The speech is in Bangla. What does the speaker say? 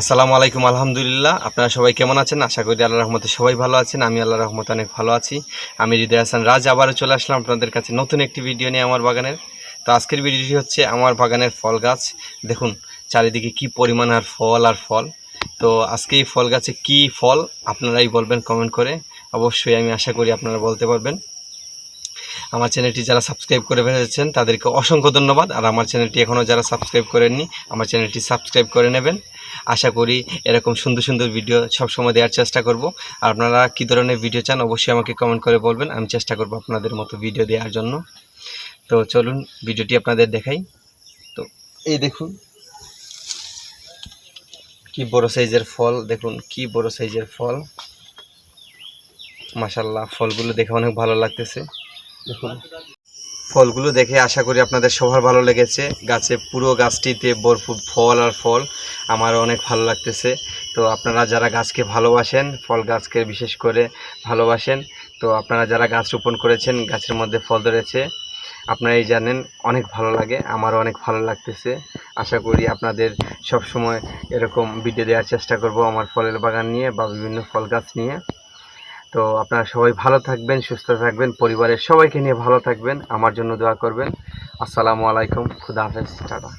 আসসালামু আলাইকুম, আলহামদুলিল্লাহ। আপনারা সবাই কেমন আছেন? আশা করি আল্লাহ রহমতে সবাই ভালো আছেন, আমি আল্লাহ রহমতে অনেক ভালো আছি। আমি হৃদয় হাসান রাজ, আবারও চলে আসলাম আপনাদের কাছে নতুন একটি ভিডিও নিয়ে আমার বাগানের। তো আজকের ভিডিওটি হচ্ছে আমার বাগানের ফল গাছ। দেখুন, চারিদিকে কি পরিমাণ আর ফল আর ফল। তো আজকে এই ফল গাছে কি ফল, আপনারাই বলবেন কমেন্ট করে। অবশ্যই আমি আশা করি আপনারা বলতে পারবেন। আমার চ্যানেলটি যারা সাবস্ক্রাইব করে ফেলেছেন, তাদেরকে অসংখ্য ধন্যবাদ। আর আমার চ্যানেলটি এখনও যারা সাবস্ক্রাইব করেননি, আমার চ্যানেলটি সাবস্ক্রাইব করে নেবেন। আশা করি এরকম সুন্দর সুন্দর ভিডিও সবসময় দেওয়ার চেষ্টা করব। আর আপনারা কী ধরনের ভিডিও চান অবশ্যই আমাকে কমেন্ট করে বলবেন। আমি চেষ্টা করব আপনাদের মতো ভিডিও দেওয়ার জন্য। তো চলুন ভিডিওটি আপনাদের দেখাই। তো এই দেখুন, কি বড় সাইজের ফল, দেখুন কি বড় সাইজের ফল। মাশাল্লাহ ফলগুলো দেখে অনেক ভালো লাগতেছে। দেখুন ফলগুলো দেখে আশা করি আপনাদের সবার ভালো লেগেছে। গাছে পুরো গাছটিতে ভরপুর ফল আর ফল। আমার অনেক ভালো লাগতেছে। তো আপনারা যারা গাছকে ভালোবাসেন, ফল গাছকে বিশেষ করে ভালোবাসেন, তো আপনারা যারা গাছ রোপণ করেছেন, গাছের মধ্যে ফল ধরেছে, আপনারাই জানেন অনেক ভালো লাগে, আমারও অনেক ভালো লাগতেছে। আশা করি আপনাদের সব সময় এরকম ভিডিও দেওয়ার চেষ্টা করব আমার ফলের বাগান নিয়ে বা বিভিন্ন ফল গাছ নিয়ে। তো আপনারা সবাই ভালো থাকবেন, সুস্থ থাকবেন, পরিবারের সবাইকে নিয়ে ভালো থাকবেন, আমার জন্য দোয়া করবেন। আসসালামু আলাইকুম, খুদা হাফেজ, টাটা।